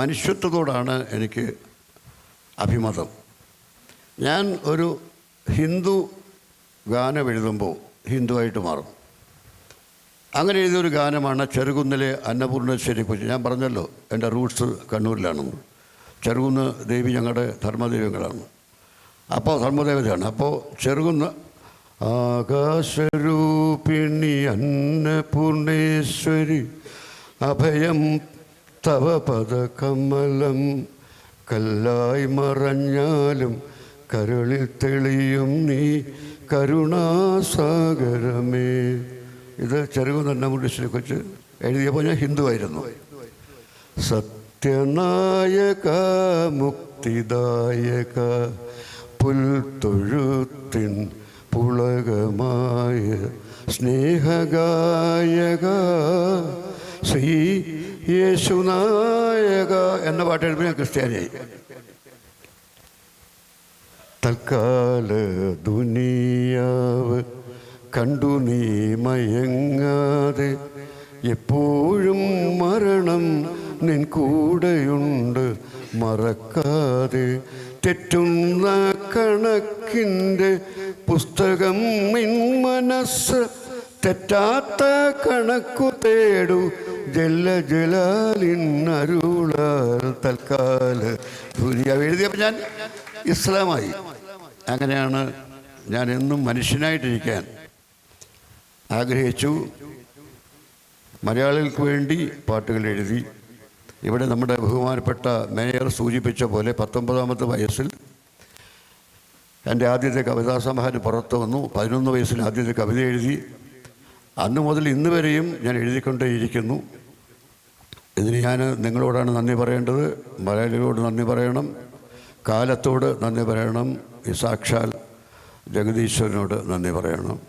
മനുഷ്യത്വത്തോടാണ് എനിക്ക് അഭിമതം. ഞാൻ ഒരു ഹിന്ദു ഗാനം എഴുതുമ്പോൾ ഹിന്ദുവായിട്ട് മാറും. അങ്ങനെ എഴുതിയൊരു ഗാനമാണ് ചെറുകുന്നിലെ അന്നപൂർണേശ്വരിയെക്കുറിച്ച് ഞാൻ പറഞ്ഞല്ലോ എന്റെ റൂട്ട്സ് കണ്ണൂരിലാണെന്ന്. ചെറുകുന്ന് ദേവി ഞങ്ങളുടെ ധർമ്മദൈവങ്ങളാണ്. അപ്പോൾ ധർമ്മദേവതയാണ്. അപ്പോൾ ചെറുകുന്ന് ആകാശരൂപിണി അന്നപൂർണേശ്വരി അഭയം തവ പദകമലം കല്ലായി മറഞ്ഞാലും കരളിൽ തെളിയും നീ കരുണാസാഗരമേ. ഇത് ചെറുകുന്ന അന്നപൂർണേശ്വരിയെ കുറിച്ച് എഴുതിയപ്പോൾ ഞാൻ ഹിന്ദുവായിരുന്നു സത്യനായക മുക്തിദായക പുൽത്തൊഴുത്തിൻ പുളകമായ സ്നേഹഗായക ശ്രീ യേശുനായക എന്ന പാട്ട് എഴുതുമ്പോൾ ഞാൻ ക്രിസ്ത്യാനിയായി. തൽക്കാല ദുനിയാവ് കണ്ടു നീ മയങ്ങാതെ എപ്പോഴും മരണം നിൻ കൂടെയുണ്ട് മറക്കാതെ. തെറ്റുന്ന കണക്കിന്റെ പുസ്തകം നിൻ മനസ്സ് തെറ്റാത്ത കണക്കു തേടു ജല്ല ജലാലിൻ അരുളാൽ തൽക്കാല ദുനിയാവ് എഴുതിയപ്പോൾ ഞാൻ ഇസ്ലാമായി. അങ്ങനെയാണ് ഞാൻ എന്നും മനുഷ്യനായിട്ടിരിക്കാൻ ആഗ്രഹിച്ചു. മലയാളികൾക്ക് വേണ്ടി പാട്ടുകൾ എഴുതി. ഇവിടെ നമ്മുടെ ബഹുമാനപ്പെട്ട മേയർ സൂചിപ്പിച്ച പോലെ പത്തൊമ്പതാമത്തെ വയസ്സിൽ എന്റെ ആദ്യത്തെ കവിതാ സമാഹാരം പുറത്തു വന്നു. പതിനൊന്ന് വയസ്സിൽ ആദ്യത്തെ കവിത എഴുതി. അന്ന് മുതൽ ഇന്ന് വരെയും ഞാൻ എഴുതിക്കൊണ്ടേയിരിക്കുന്നു. ഇതിന് ഞാൻ നിങ്ങളോടാണ് നന്ദി പറയേണ്ടത്. മലയാളികളോട് നന്ദി പറയണം. കാലത്തോട് നന്ദി പറയണം. ഈ സാക്ഷാൽ ജഗദീശ്വരനോട് നന്ദി പറയണം.